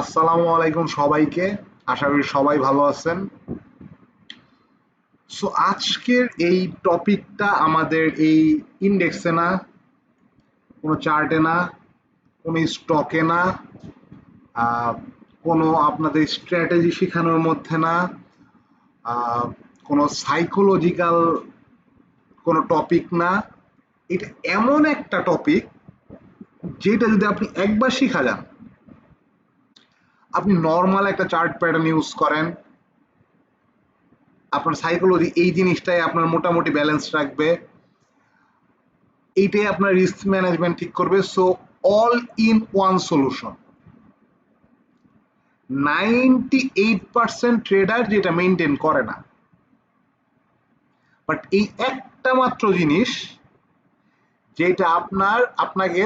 আসসালামু আলাইকুম সবাইকে। আশা করি সবাই ভালো আছেন। সো আজকের এই টপিকটা আমাদের এই ইন্ডেক্সে না, কোনো চার্টে না, কোনো স্টকে না কোনো আপনাদের স্ট্র্যাটেজি শেখানোর মধ্যে না কোনো সাইকোলজিক্যাল কোনো টপিক না, এটা এমন একটা টপিক যেটা যদি আপনি একবার শিখা যান আপনি নর্মাল একটা চার্ট প্যাটার্ন ইউজ করেন, আপনার সাইকোলজি এই জিনিসটাই আপনার মোটামুটি ব্যালেন্স রাখবে। এইটাই আপনার রিস্ক ম্যানেজমেন্ট ঠিক করবে। So all in one solution ninety eight percent trader যেটা মেনটেন করে না। বাট এই একটা মাত্র জিনিস, যেটা আপনার, আপনাকে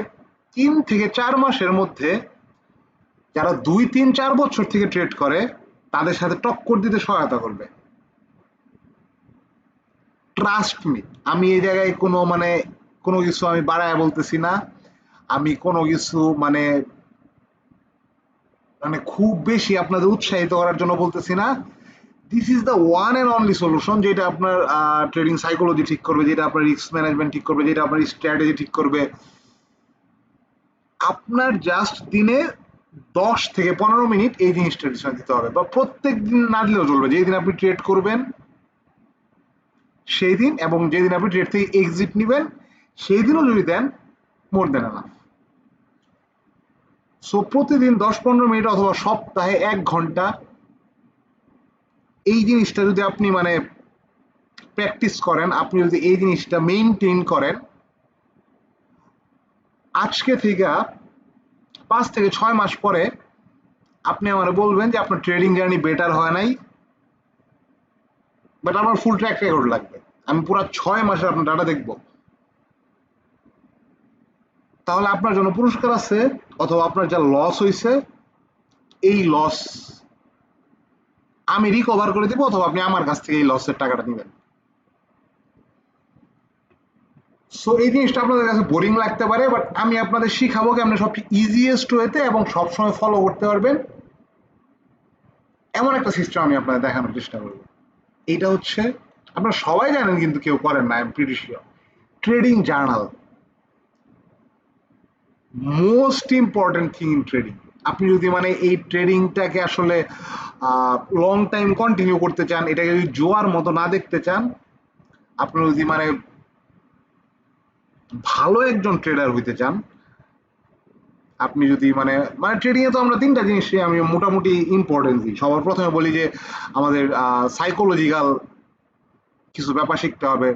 তিন থেকে চার মাসের মধ্যে যারা দুই, তিন, চার বছর থেকে ট্রেড করে, তাদের সাথে টক্কর দিতে সহায়তা করবে। ট্রাস্ট মি আমি এই জায়গায় কোনো মানে কোনো কিছু আমি বাড়ায় বলতেছি না। আমি কোনো কিছু মানে মানে খুব বেশি আপনাদের উৎসাহিত করার জন্য বলতেছি না। This is the one and only solution যেটা আপনার ট্রেডিং সাইকোলজি ঠিক করবে, যেটা আপনার রিস্ক ম্যানেজমেন্ট ঠিক করবে, যেটা আপনার স্ট্র্যাটেজি ঠিক করবে। আপনার জাস্ট দিনে দশ থেকে পনেরো মিনিট এই জিনিসটা ডিসিশন দিতে হবে। বা প্রত্যেক দিন না দিলেও চলবে। যেই দিন আপনি ট্রেড করবেন, সেই দিন এবং যেদিন আপনি ট্রেড থেকে এক্সিট নেবেন, সেই দিনও যদি দেন মোর দেন না সো প্রতিদিন দশ পনেরো মিনিট অথবা সপ্তাহে এক ঘণ্টা এই জিনিসটা যদি আপনি মানে প্র্যাকটিস করেন, আপনি যদি এই জিনিসটা মেইনটেইন করেন, আজকে থেকে পাঁচ থেকে ছয় মাস পরে আপনি আমার বলবেন যে আপনার ট্রেডিং জার্নি বেটার হয় নাই বাট আমার ফুল ট্র্যাক রেকর্ড লাগবে। আমি পুরো ছয় মাসে আপনার ডাটা দেখব। তাহলে আপনার জন্য পুরস্কার আছে, অথবা আপনার যা লস হয়েছে এই লস আমি রিকভার করে দেবো, অথবা আপনি আমার কাছ থেকে এই লসের টাকাটা নেবেন। সো এই জিনিসটা আপনাদের কাছে বোরিং লাগতে পারে বাট আমি আপনাদের শিখাবো কি আপনি সবচেয়ে ইজিয়েস্ট ওয়েতে এবং সবসময় ফলো করতে পারবেন। এমন একটা সিস্টেম আমি আপনাদের দেখানোর চেষ্টা করব। এইটা হচ্ছে, আপনারা সবাই জানেন কিন্তু কেউ করেন না pretty trading journal most important thing in trading আপনি যদি মানে এই ট্রেডিংটাকে আসলে লং টাইম কন্টিনিউ করতে চান, এটাকে যদি জোয়ার মতো না দেখতে চান, আপনি যদি মানে ভালো একজন ট্রেডার হইতে চান, আপনি যদি মানে মানে ট্রেডিং এ তো আমরা তিনটা জিনিসই আমি মোটামুটি ইম্পর্টেন্স দিই। সবার প্রথমে বলি যে, আমাদের সাইকোলজিক্যাল কিছু ব্যাপার শিখতে হবে।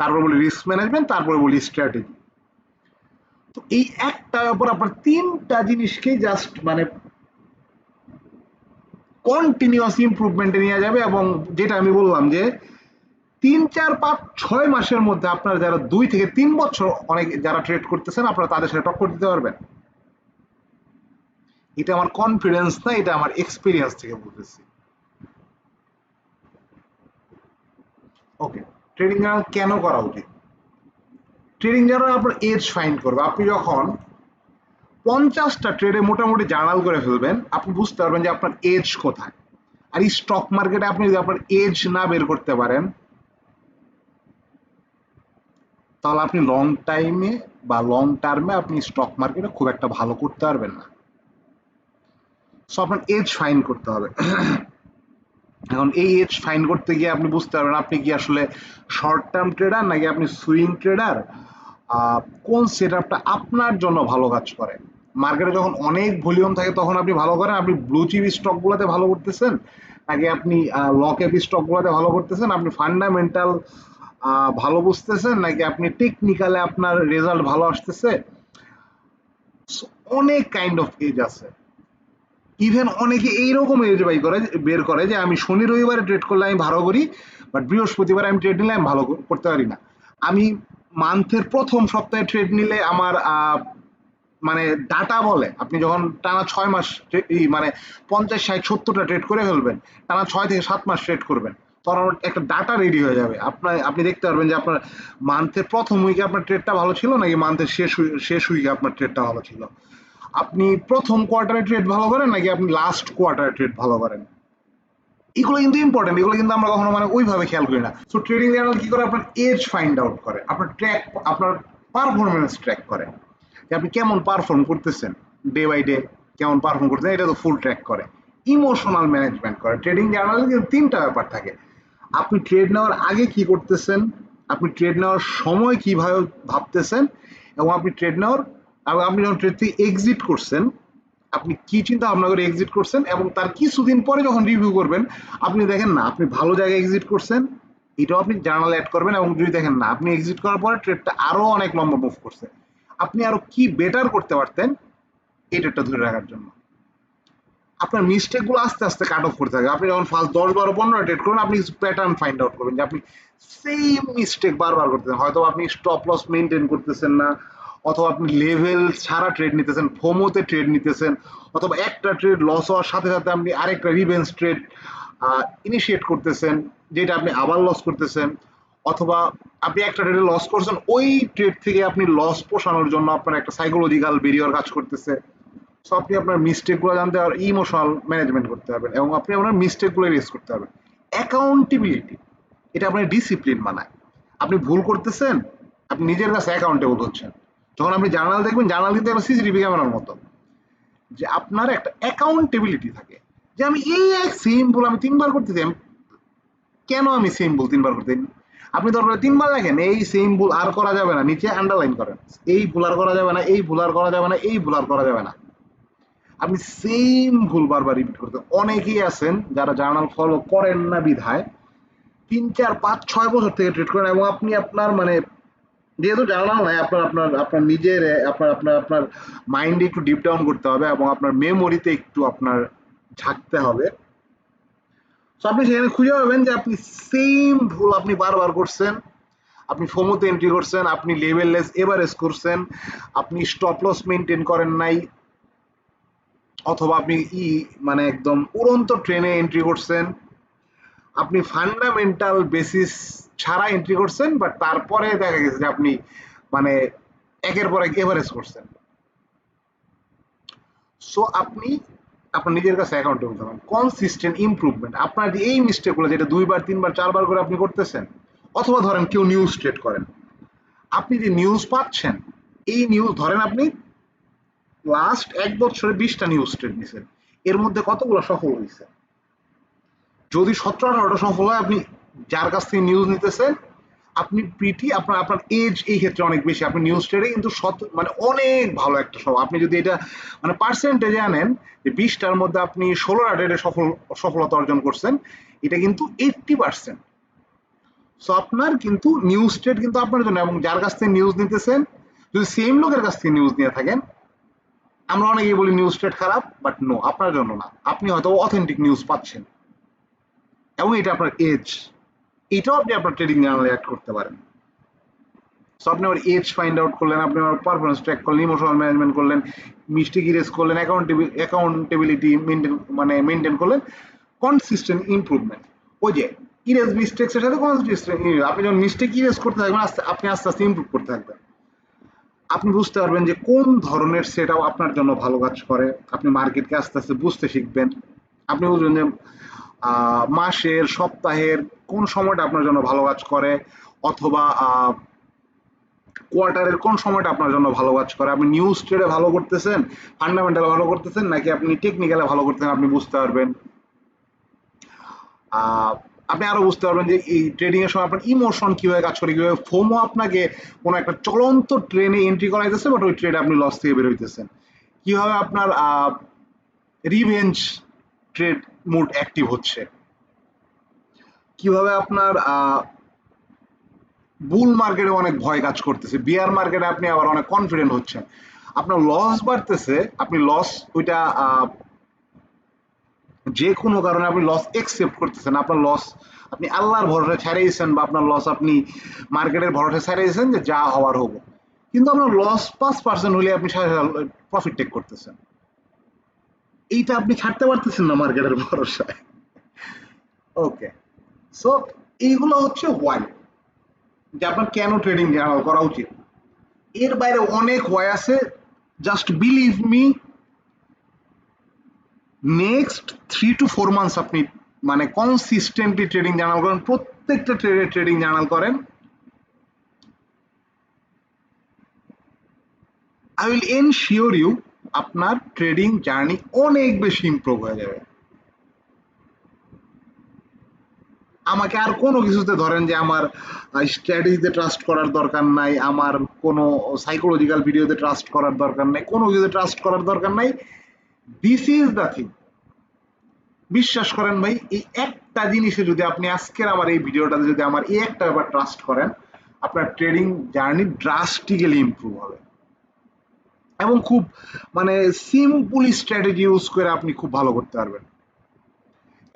তারপর বলি রিস্ক ম্যানেজমেন্ট তারপরে বলি স্ট্র্যাটেজি তো এই একটা ব্যাপার আপনার তিনটা জিনিসকেই জাস্ট মানে কন্টিনিউয়াস ইমপ্রুভমেন্টে নিয়ে যাবে এবং যেটা আমি বললাম যে তিন, চার, পাঁচ, ছয় মাসের মধ্যে আপনারা যারা দুই থেকে তিন বছর অনেক যারা ট্রেড করতেছেন, আপনারা তাদের সাথে টক্কর দিতে পারবেন। এটা আমার কনফিডেন্স না, এটা আমার এক্সপিরিয়েন্স থেকে বলতেছি। ওকে ট্রেডিং জার্নাল কেন করা উচিত? ট্রেডিং জার্নাল আপনার এজ ফাইন্ড করবে। আপনি যখন পঞ্চাশটা ট্রেডে মোটামুটি জার্নাল করে ফেলবেন, আপনি বুঝতে পারবেন যে আপনার এজ কোথায়। আর এই স্টক মার্কেটে আপনি যদি আপনার এজ না বের করতে পারেন তাহলে আপনি লং টাইমে বা লং টার্মে আপনি স্টক মার্কেটে খুব একটা ভালো করতে পারবেন না। সো আপনার এজ ফাইন করতে হবে। এখন এই এজ ফাইন করতে গিয়ে আপনি বুঝতে পারবেন, আপনি কি আসলে শর্ট টার্ম ট্রেডার নাকি আপনি সুইং ট্রেডার কোন সেট আপটা আপনার জন্য ভালো কাজ করে? মার্কেটে যখন অনেক ভলিউম থাকে, তখন আপনি ভালো করেন। আপনি ব্লু চিপ স্টকগুলোতে ভালো করতেছেন, নাকি আপনি লকেপ স্টকগুলোতে ভালো করতেছেন? আপনি ফান্ডামেন্টাল ভালো বুঝতেছেন? নাকি আপনি টেকনিক্যালে আপনার রেজাল্ট ভালো আসতেছে? অনেক কাইন্ড অফ এজ আছে। ইভেন অনেকে এইরকম এজ বাই করে, বের করে যে আমি শনি রবিবারে ট্রেড করলে আমি ভালো করি বাট বৃহস্পতিবার আমি ট্রেড নিলে আমি ভালো করতে পারি না। আমি মান্থের প্রথম সপ্তাহে ট্রেড নিলে আমার মানে ডাটা বলে, আপনি যখন টানা ছয় মাস মানে পঞ্চাশ, ষাট, সত্তরটা ট্রেড করে ফেলবেন, টানা ছয় থেকে সাত মাস ট্রেড করবেন। তখন একটা ডাটা রেডি হয়ে যাবে। আপনার, আপনি দেখতে পারবেন যে আপনার মান্থের প্রথম উইকে আপনার ট্রেডটা ভালো ছিল নাকি মান্থের শেষ শেষ উইকে আপনার ট্রেডটা ভালো ছিল? আপনি প্রথম কোয়ার্টারে ট্রেড ভালো করেন নাকি আপনি লাস্ট কোয়ার্টারে ট্রেড ভালো করেন? এগুলো কিন্তু ইম্পর্টেন্ট এগুলো কিন্তু আমরা কখনো মানে ওইভাবে খেয়াল করি না। সো ট্রেডিং জার্নাল কি করে? আপনার এজ ফাইন্ড আউট করে। আপনার ট্র্যাক আপনার পারফরমেন্স ট্র্যাক করে। যে আপনি কেমন পারফর্ম করতেছেন ডে বাই ডে কেমন পারফর্ম করতেছেন, এটা তো ফুল ট্র্যাক করে। ইমোশনাল ম্যানেজমেন্ট করে। ট্রেডিং জার্নালে কিন্তু তিনটা ব্যাপার থাকে। আপনি ট্রেড নেওয়ার আগে কি করতেছেন? আপনি ট্রেড নেওয়ার সময় কীভাবে ভাবতেছেন? এবং আপনি ট্রেড নেওয়ার, এবং আপনি যখন ট্রেড থেকে এক্সিট করছেন, আপনি কি চিন্তা ভাবনা করে এক্সিট করছেন? এবং তার কিছুদিন পরে যখন রিভিউ করবেন, আপনি দেখেন না, আপনি ভালো জায়গায় এক্সিট করছেন। এটাও আপনি জার্নাল অ্যাড করবেন এবং যদি দেখেন না, আপনি এক্সিট করার পরে ট্রেডটা আরও অনেক লম্বা মুভ করছে। আপনি আরও কি বেটার করতে পারতেন এই ট্রেডটা ধরে রাখার জন্য। আপনার মিস্টেকগুলো আস্তে আস্তে কাট অফ করতে থাকে। আপনি যখন ফার্স্ট দশ বারো পনেরো ট্রেড করবেন আপনি প্যাটার্ন ফাইন্ড আউট করবেন যে আপনি সেম মিস্টেক বারবার করতেছেন। হয়তো আপনি স্টপ লস মেনটেন করতেছেন না, অথবা আপনি লেভেল ছাড়া ট্রেড নিতেছেন ফোমোতে ট্রেড নিতেছেন, অথবা একটা ট্রেড লস হওয়ার সাথে সাথে আপনি আরেকটা রিভেন্স ট্রেড ইনিশিয়েট করতেছেন, যেটা আপনি আবার লস করতেছেন, অথবা আপনি একটা ট্রেডে লস করছেন, ওই ট্রেড থেকে আপনি লস পোষানোর জন্য আপনার একটা সাইকোলজিক্যাল বেরিয়ার কাজ করতেছে। সো আপনি আপনার মিস্টেকগুলো জানতে আর ইমোশনাল ম্যানেজমেন্ট করতে পারবেন এবং আপনি আপনার মিস্টেকগুলো রেস করতে পারবেন অ্যাকাউন্টেবিলিটি এটা আপনার ডিসিপ্লিন মানায় আপনি ভুল করতেছেন, আপনি নিজের কাছে অ্যাকাউন্টেবল হচ্ছেন। যখন আপনি জার্নাল দেখবেন, জার্নাল কিন্তু একটা সিসিটিভি ক্যামেরার মতো। যে আপনার একটা অ্যাকাউন্টেবিলিটি থাকে। যে আমি এই এক সেম ভুল আমি তিনবার করতেছি আমি কেন আমি সেম ভুল তিনবার করতে আপনি দরকার তিনবার লেখেন, এই সেম ভুল আর করা যাবে না, নিচে আন্ডারলাইন করেন। এই ভুল আর করা যাবে না, এই ভুল আর করা যাবে না, এই ভুল আর করা যাবে না। আপনি সেম ভুল বারবার রিপিট করতে অনেকেই আছেন যারা জার্নাল ফলো করেন না বিধায়, তিন, চার, পাঁচ, ছয় বছর থেকে ট্রিট করেন এবং আপনি আপনার মানে যেহেতু জার্নাল নাই, আপনার আপনার আপনার নিজের, আপনার আপনার আপনার মাইন্ডে একটু ডিপ ডাউন করতে হবে এবং আপনার মেমোরিতে একটু আপনার ঝাঁকতে হবে। তো আপনি সেখানে খুঁজে পাবেন যে আপনি সেম ভুল আপনি বারবার করছেন, আপনি ফোমোতে এন্ট্রি করছেন, আপনি লেভেললেস এভারেজ করছেন, আপনি স্টপ লস মেনটেন করেন নাই অথবা আপনি ই মানে একদম উড়ন্ত ট্রেনে এন্ট্রি করছেন, আপনি ফান্ডামেন্টাল বেসিস ছাড়া এন্ট্রি করছেন বাট তারপরে দেখা গেছে যে আপনি মানে একের পর এক এভারেজ করছেন। সো আপনি আপনার নিজের কাছে অ্যাকাউন্টেবল পারেন কনসিস্টেন্ট ইমপ্রুভমেন্ট আপনার এই মিস্টেকগুলো যেটা দুইবার, তিনবার, চারবার করে আপনি করতেছেন, অথবা ধরেন কেউ নিউজ ট্রেড করেন, আপনি যে নিউজ পাচ্ছেন, এই নিউজ ধরেন আপনি লাস্ট এক বছরে বিশটা নিউজ ট্রেড নিছেন। এর মধ্যে কতগুলো সফল হয়েছে যদি সতেরো আঠারোটা সফল হয়, আপনি যার কাছ থেকে নিউজ নিতেছেন, আপনি প্রিটি আপনার আপনার এজ এই ক্ষেত্রে অনেক বেশি। আপনি নিউজ ট্রেডে কিন্তু শত মানে অনেক ভালো একটা সব আপনি যদি এটা মানে পার্সেন্টেজে আনেন, যে বিশটার মধ্যে আপনি ষোলোটা ট্রেডে সফল, সফলতা অর্জন করছেন, এটা কিন্তু এইটটি পার্সেন্ট সো আপনার কিন্তু নিউজ ট্রেড কিন্তু আপনার জন্য, এবং যার কাছ থেকে নিউজ নিতেছেন, যদি সেম লোকের কাছ থেকে নিউজ নিয়ে থাকেন আমরা অনেকেই বলি নিউজ ট্রেড খারাপ বাট নো আপনার জন্য না। আপনি হয়তো অথেন্টিক নিউজ পাচ্ছেন। এবং এটা আপনার এজ এটাও আপনি আপনার ট্রেডিং জার্নালে অ্যাড করতে পারেন। সো আপনি আবার এজ ফাইন্ড আউট করলেন, আপনি আবার পারফরমেন্স ট্র্যাক করলেন ইমোশনাল ম্যানেজমেন্ট করলেন মিস্টেক ইরেজ করলেন অ্যাকাউন্টেবিল অ্যাকাউন্টেবিলিটি মেনটেন মানে মেনটেন করলেন কনসিস্টেন্ট ইমপ্রুভমেন্ট ওই যে ইরেজ মিস্টেক্সের সাথে কনসিস্টেন্ট আপনি যখন মিস্টেক ইরেজ করতে থাকবেন, আস্তে, আপনি আস্তে আস্তে ইমপ্রুভ করতে থাকবেন। আপনি বুঝতে পারবেন যে কোন ধরনের সেটাও আপনার জন্য ভালো কাজ করে। আপনি মার্কেটকে আস্তে আস্তে বুঝতে শিখবেন। আপনি বুঝবেন যে মাসের, সপ্তাহের কোন সময়টা আপনার জন্য ভালো কাজ করে অথবা কোয়ার্টারের কোন সময়টা আপনার জন্য ভালো কাজ করে। আপনি নিউজ ট্রেডে ভালো করতেছেন ফান্ডামেন্টাল ভালো করতেছেন, নাকি আপনি টেকনিক্যালে ভালো করতেছেন, আপনি বুঝতে পারবেন। আপনি আরও বুঝতে পারবেন যে এই ট্রেডিং এর সময় আপনার ইমোশন কীভাবে কাজ করে, কীভাবে ফোমো আপনাকে কোনো একটা চলন্ত ট্রেনে এন্ট্রি করাইতেছে বাট ওই ট্রেডে আপনি লস থেকে বের হইতেছেন। কীভাবে আপনার রিভেঞ্জ ট্রেড মুড অ্যাক্টিভ হচ্ছে? কীভাবে আপনার বুল মার্কেটে অনেক ভয় কাজ করতেছে বিয়ার মার্কেটে আপনি আবার অনেক কনফিডেন্ট হচ্ছেন। আপনার লস বাড়তেছে, আপনি লস ওইটা যে কোনো কারণে আপনি লস একসেপ্ট করতেছেন, আপনার লস আপনি আল্লাহর ভরসা ছাড়িয়েছেন বা আপনার লস আপনি মার্কেটের ভরসা ছাড়িয়েছেন যে যা হওয়ার হব। কিন্তু আপনার লস পাঁচ পার্সেন্ট হলে আপনি প্রফিট টেক করতেছেন। এইটা আপনি ছাড়তে পারতেছেন না মার্কেটের ভরসায়। ওকে সো এইগুলো হচ্ছে ওয়াই যে আপনার কেন ট্রেডিং করা উচিত। এর বাইরে অনেক ওয়াই আছে। Just believe me next three two four months আপনি মানে কনসিস্টেন্টলি ট্রেডিং জার্নাল করেন, প্রত্যেকটা ট্রেডে ট্রেডিং জার্নাল করেন। আই উইল এনশিওর ইউ আপনার ট্রেডিং জার্নি অনেক বেশি ইমপ্রুভ হয়ে যাবে। আমাকে আর কোনো কিছুতে ধরেন যে আমার স্ট্র্যাটেজিতে ট্রাস্ট করার দরকার নাই, আমার কোনো সাইকোলজিক্যাল ভিডিওতে ট্রাস্ট করার দরকার নাই, কোনো কিছুতে ট্রাস্ট করার দরকার নাই। দিস ইজ দ্য থিং বিশ্বাস করেন ভাই, এই একটা জিনিসে যদি আপনি আজকের আমার এই ভিডিওটাতে যদি আমার এই একটা ব্যাপার ট্রাস্ট করেন, আপনার ট্রেডিং জার্নি ড্রাস্টিক্যালি ইম্প্রুভ হবে। এবং খুব মানে সিম্পল স্ট্র্যাটেজি ইউজ করে আপনি খুব ভালো করতে পারবেন।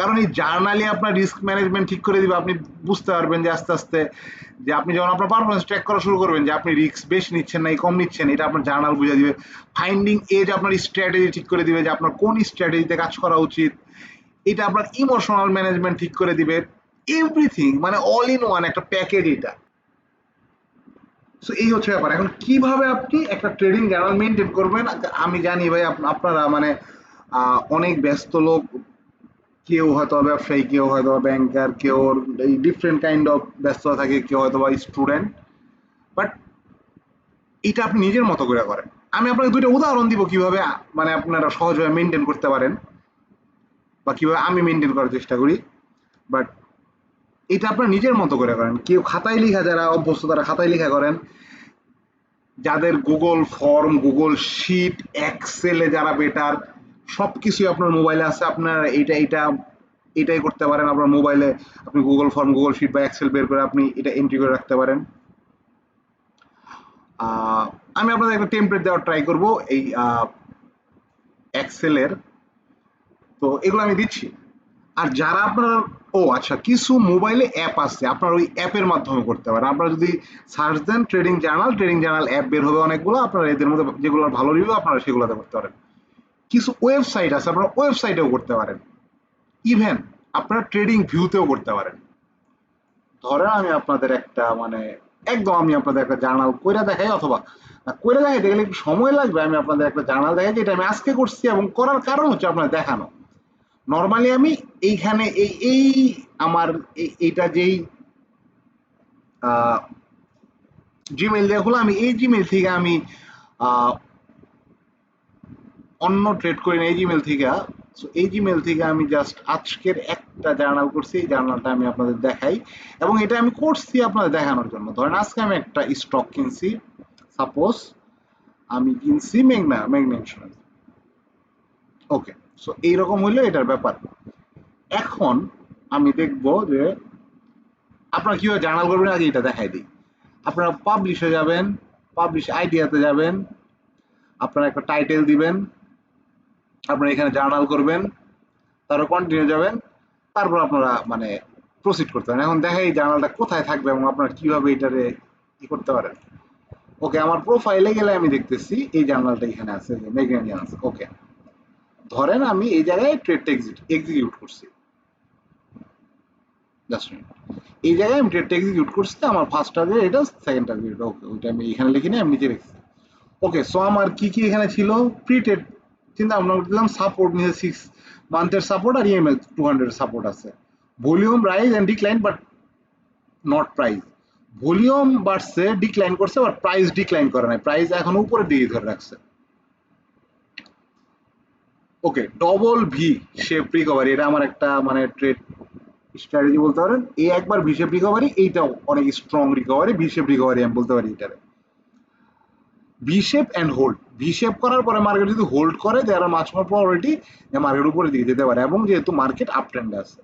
কারণ এই জার্নালি আপনার রিস্ক ম্যানেজমেন্ট ঠিক করে দিবে। আপনি বুঝতে পারবেন যে আস্তে আস্তে যে আপনি যখন আপনার পারফরমেন্স ট্র্যাক করা শুরু করবেন, যে আপনি রিস্ক বেশি নিচ্ছেন না কম নিচ্ছেন, এটা আপনার জার্নাল বুঝে দিবে। ফাইন্ডিং এজ আপনার স্ট্র্যাটেজি ঠিক করে দিবে, যে আপনার কোন স্ট্র্যাটেজিতে কাজ করা উচিত। এটা আপনার ইমোশনাল ম্যানেজমেন্ট ঠিক করে দিবে। এভরিথিং মানে অল ইন ওয়ান একটা প্যাকেজ এটা। সো এই হচ্ছে ব্যাপার। এখন কীভাবে আপনি একটা ট্রেডিং জার্নাল মেনটেন করবেন? আমি জানি ভাই আপনারা মানে অনেক ব্যস্ত লোক কেউ হয়তো ব্যবসায়ী কেউ হয়তো ব্যাংকার কেউ এই ডিফারেন্ট কাইন্ড অফ ব্যস্ততা থাকে, কেউ হয়তো বা স্টুডেন্ট বাট এটা আপনি নিজের মতো করে করেন। আমি আপনাকে দুইটা উদাহরণ দিব কীভাবে মানে আপনারা সহজভাবে মেনটেন করতে পারেন, বা কীভাবে আমি মেনটেন করার চেষ্টা করি বাট এটা আপনার নিজের মতো করে করেন। কেউ খাতায় লেখা, যারা অভ্যস্ত, তারা খাতায় লেখা করেন। যাদের গুগল ফর্ম গুগল শিট এক্সেলে যারা বেটার সব কিছুই আপনার মোবাইলে আছে। আপনার এইটা এটা, এটাই করতে পারেন। আপনার মোবাইলে আপনি গুগল ফর্ম গুগল শিট বা এক্সেল বের করে আপনি এটা এন্ট্রি করে রাখতে পারেন। আমি আপনাদের একটা টেমপ্লেট দেওয়ার ট্রাই করব। এই এক্সেলের তো এগুলো আমি দিচ্ছি। আর যারা আপনার, ও আচ্ছা কিছু মোবাইলে অ্যাপ আছে, আপনার ওই অ্যাপের মাধ্যমে করতে পারেন। আপনারা যদি সার্চ দেন trading journal trading journal app বের হবে অনেকগুলো। আপনারা এদের মধ্যে যেগুলো ভালো রিভিউ আপনারা সেগুলোতে করতে পারেন। কিছু ওয়েবসাইট আছে আপনারা ওয়েবসাইটেও করতে পারেন। ইভেন আপনারা ট্রেডিং ভিউতেও করতে পারেন। ধরেন আমি আপনাদের একটা মানে একদম আমি আপনাদের একটা জার্নাল কইরা দেখাই অথবা না, কইরা দেখাইতে গেলে একটু সময় লাগবে আমি আপনাদের একটা জার্নাল দেখাই যেটা আমি আজকে করছি এবং করার কারণ হচ্ছে আপনার দেখানো। নর্মালি আমি এইখানে এই এই আমার এই- এইটা যেই জিমেল দিয়ে হলো আমি এই জিমেল থেকে আমি অন্য ট্রেড করি না এই জিমেল থেকে। So, এই জিমেল থেকে আমি জাস্ট আজকের একটা জার্নাল করছি এই জার্নালটা আমি আপনাদের দেখাই। এবং এটা আমি করছি আপনাদের দেখানোর জন্য। ধরেন আজকে আমি একটা স্টক কিনছি। সাপোজ আমি কিনছি মেঘনা মেঘনা ওকে সো এইরকম হইলে এটার ব্যাপার। এখন আমি দেখব যে আপনারা কীভাবে জার্নাল করবেন আগে এটা দেখাই দিই। আপনারা পাবলিশে যাবেন পাবলিশ আইডিয়াতে যাবেন। আপনারা একটা টাইটেল দিবেন। আপনারা এখানে জার্নাল করবেন, তারপর কন্টিনিউ যাবেন, তারপর আপনারা মানে প্রসিড করতে পারেন। এখন দেখা এই জার্নালটা কোথায় থাকবে এবং আপনারা কীভাবে এটারে ই করতে পারেন। ওকে আমার প্রোফাইলে গেলে আমি দেখতেছি এই জার্নালটা এখানে আছে মেগানিয়ান আছে। ওকে ধরেন আমি এই জায়গায় ট্রেডটা এক্সিট এক্সিকিউট করছি। জাস্ট এই জায়গায় আমি ট্রেডটা এক্সিকিউট করছি আমার ফার্স্ট টার্গেট এটা সেকেন্ড টার্গেট ওকে ওইটা আমি এখানে লিখি না আমি নিজে রেখেছি। ওকে সো আমার কি কি এখানে ছিল? প্রি ট্রেড চিন্তা ভাবনা করছিলাম সাপোর্ট নিয়ে সিক্স মান্থের সাপোর্ট আর ইএমএল টু হান্ড্রেড সাপোর্ট আছে। Volume rise and decline but not price volume বাড়ছে ডিক্লাইন করছে বাট প্রাইস ডিক্লাইন করে নাই। প্রাইস এখন উপরের দিকে ধরে রাখছে। Okay double V shape recovery এটা আমার একটা মানে ট্রেড স্ট্র্যাটেজি বলতে পারেন। এই একবার ভি শেপ রিকভারি এইটাও অনেক strong recovery V shape recovery আমি বলতে পারি এটারে। V shape and hold V shape করার পরে মার্কেট যদি হোল্ড করে দেয়ার মাছ মোর প্রবাবিলিটি মার্কেট উপরে দিকে যেতে পারে এবং যেহেতু মার্কেট আপ ট্রেন্ডে আছে।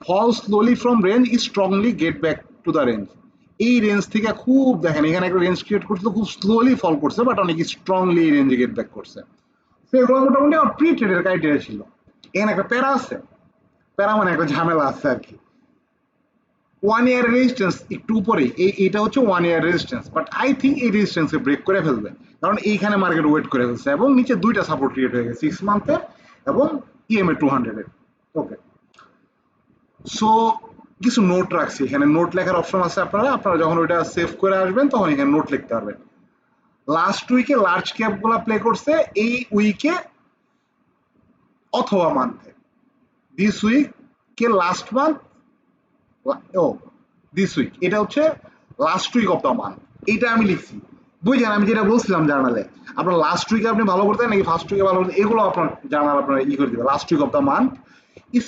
Fall slowly from range is strongly get back to the range এই রেঞ্জ থেকে খুব দেখেন, এখানে একটা রেঞ্জ ক্রিয়েট করছিল খুব স্লোলি ফল করছে বাট অনেক স্ট্রংলি এই রেঞ্জে গেট ব্যাক করছে। তো এগুলো মোটামুটি আমার প্রি ট্রেডের ক্রাইটেরিয়া ছিল। এখানে একটা প্যারা আছে। প্যারা মানে একটা ঝামেলা আছে আর কি। ওয়ান ইয়ার রেজিস্ট্যান্স একটু উপরে। এই এটা হচ্ছে one year resistance but I think এই রেজিস্ট্যান্সকে ব্রেক করে ফেলবে। কারণ এইখানে মার্কেট ওয়েট করে ফেলছে এবং নিচে দুইটা সাপোর্ট ক্রিয়েট হয়ে গেছে সিক্স মান্থের এবং ইএমএ টু হান্ড্রেডের ওকে সো কিছু নোট রাখছি। এখানে নোট লেখার অপশন আছে আপনারা। আপনারা যখন ওইটা সেভ করে আসবেন, তখন এখানে নোট লিখতে পারবেন। লাস্ট উইকে লার্জ ক্যাপগুলা প্লে করছে, এই উইকে অথবা মান্থে দিস উইক কে লাস্ট মান্থ ও দিস উইক এটা হচ্ছে last week of the month এইটা আমি লিখছি। বুঝলেন? আমি যেটা বলছিলাম জার্নালে, আপনার লাস্ট উইকে আপনি ভালো করতেন নাকি ফার্স্ট উইকে ভালো করতেন? এগুলো আপনার জার্নাল আপনার ই করে দিবে last week of the month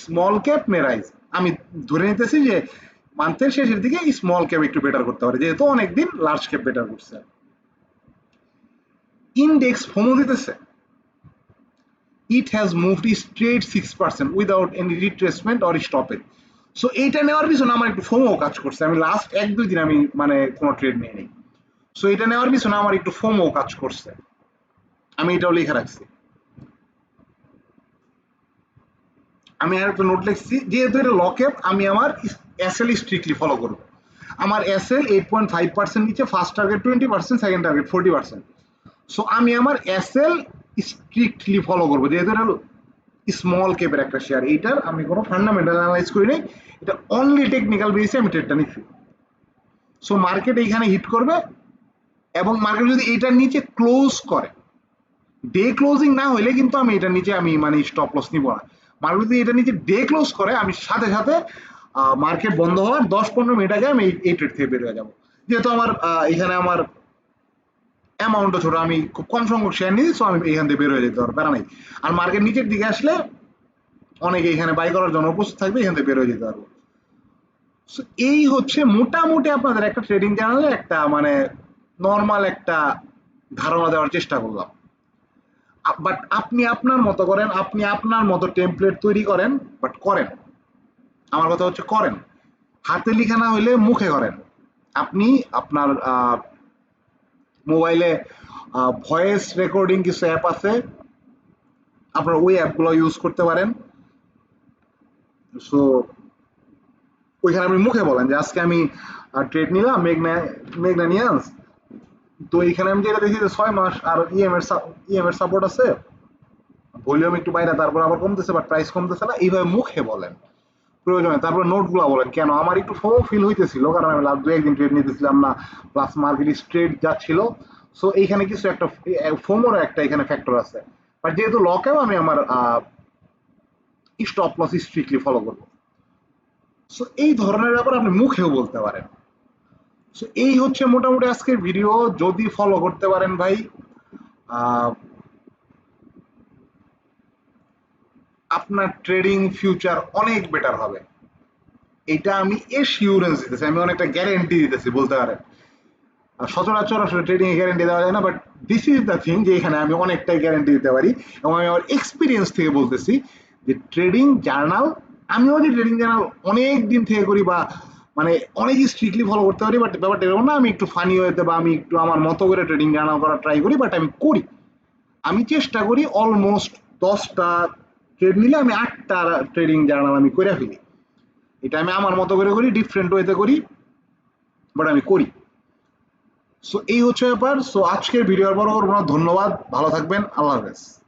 small cap মেরাইজ আমি ধরে নিতেছি যে মান্থের শেষের দিকে স্মল ক্যাপ একটু বেটার করতে পারে। যেহেতু অনেকদিন লার্জ ক্যাপ বেটার করছে। ইন্ডেক্স ফোমো দিতেছে। it has moved straight 6% without any retracement or stoppage so এইটা নেওয়ার পিছনে আমার একটু ফোমো কাজ করছে। আমি লাস্ট এক, দুই দিন আমি মানে কোনো ট্রেড নিয়ে নেই সো এটা নেওয়ার পিছনে আমার একটু ফোমো কাজ করছে। আমি এটাও লিখে রাখছি। আমি আর একটা নোট লিখছি, যেহেতু এটা লকএপ আমি আমার এসএল স্ট্রিক্টলি ফলো করব। আমার SL eight point five percent নিচে first target twenty percent second target forty percent so আমি আমার এসএল স্ট্রিক্টলি ফলো করব। যেহেতু এটা স্মল ক্যাপের একটা শেয়ার এইটার আমি কোনো ফান্ডামেন্টাল অ্যানালাইজ করি নাই। এটা অনলি টেকনিক্যাল বেসে আমি ট্রেডটা নিচ্ছি। সো মার্কেট এইখানে হিট করবে এবং মার্কেট যদি এটার নিচে ক্লোজ করে ডে ক্লোজিং না হলে কিন্তু আমি এটার নিচে আমি মানে স্টপ লস নিব না। মার্কেট যদি এটার নিচে ডে ক্লোজ করে, আমি সাথে সাথে মার্কেট বন্ধ হওয়ার দশ পনেরো মিনিট আগে আমি এই ট্রেড থেকে বের হয়ে যাব। যেহেতু আমার এখানে আমার অ্যামাউন্টটা ছোট, আমি খুব কম সংখ্যক শেয়ার নিই সো আমি এখান থেকে বের হয়ে যেতে পারব প্যারা নাই। আর মার্কেট নিচের দিকে আসলে অনেকে এখানে বাই করার জন্য উপস্থিত থাকবে এখান থেকে বের হয়ে যেতে পারব। So, এই হচ্ছে মোটামুটি আপনাদের একটা ট্রেডিং চ্যানেলে একটা মানে নর্মাল একটা ধারণা দেওয়ার চেষ্টা করলাম। বাট আপনি আপনার মতো করেন আপনি আপনার মতো টেমপ্লেট তৈরি করেন বাট করেন। আমার কথা হচ্ছে করেন। হাতে লেখা না হইলে মুখে করেন। আপনি আপনার মোবাইলে ভয়েস রেকর্ডিং কিছু অ্যাপ আছে আপনার ওই অ্যাপগুলো ইউজ করতে পারেন। সো ওইখানে আপনি মুখে বলেন যে আজকে আমি ট্রেড নিলাম, মেঘনা মেঘনানিয়ান্স তো এখানে আমি যেটা দেখি যে ছয় মাস আর ইএম এর ইএম এর সাপোর্ট আছে। ভলিউম একটু বাইরে, তারপর আবার কমতেছে বাট প্রাইস কমতেছে না। এইভাবে মুখে বলেন। প্রয়োজনে, তারপর নোটগুলো বলেন। কেন? আমার একটু ফো ফিল হইতেছিল, কারণ আমি লাস্ট দু একদিন ট্রেড নিতেছিলাম না। প্লাস মার্কেট স্ট্রেট যাচ্ছিল সো এইখানে কিছু একটা ফোমোরও একটা এখানে ফ্যাক্টর আছে। বাট যেহেতু লকেও আমি আমার স্টপ লস স্ট্রিক্টলি ফলো করব। সো এই ধরনের ব্যাপার আপনি মুখেও বলতে পারেন। সো এই হচ্ছে মোটামুটি আজকের ভিডিও যদি ফলো করতে পারেন ভাই আপনার ট্রেডিং ফিউচার অনেক বেটার হবে। এটা আমি এসিউরেন্স দিতেছি, আমি অনেকটা গ্যারেন্টি দিতেছি, বলতে পারেন। সচরাচর আসলে ট্রেডিং এ গ্যারেন্টি দেওয়া যায় না but this is the thing যে এখানে আমি অনেকটাই গ্যারেন্টি দিতে পারি এবং আমি আমার এক্সপিরিয়েন্স থেকে বলতেছি যে ট্রেডিং জার্নাল আমিও যে ট্রেডিং জার্নাল অনেক দিন থেকে করি বা মানে অনেকই স্ট্রিক্টলি ফলো করতে পারি বাট ব্যাপারটা এরকম না, আমি একটু ফানি হইতে বা আমি একটু আমার মতো করে ট্রেডিং জার্নাল করার ট্রাই করি বাট আমি করি। আমি চেষ্টা করি অলমোস্ট দশটা ট্রেড নিলে আমি আটটা ট্রেডিং জার্নাল আমি করে ফেলি। এটা আমি আমার মতো করে করি ডিফারেন্ট ওয়েতে করি বাট আমি করি। সো এই হচ্ছে ব্যাপার। সো আজকের বড় করব না। ধন্যবাদ। ভালো থাকবেন। আল্লাহ হাফেজ।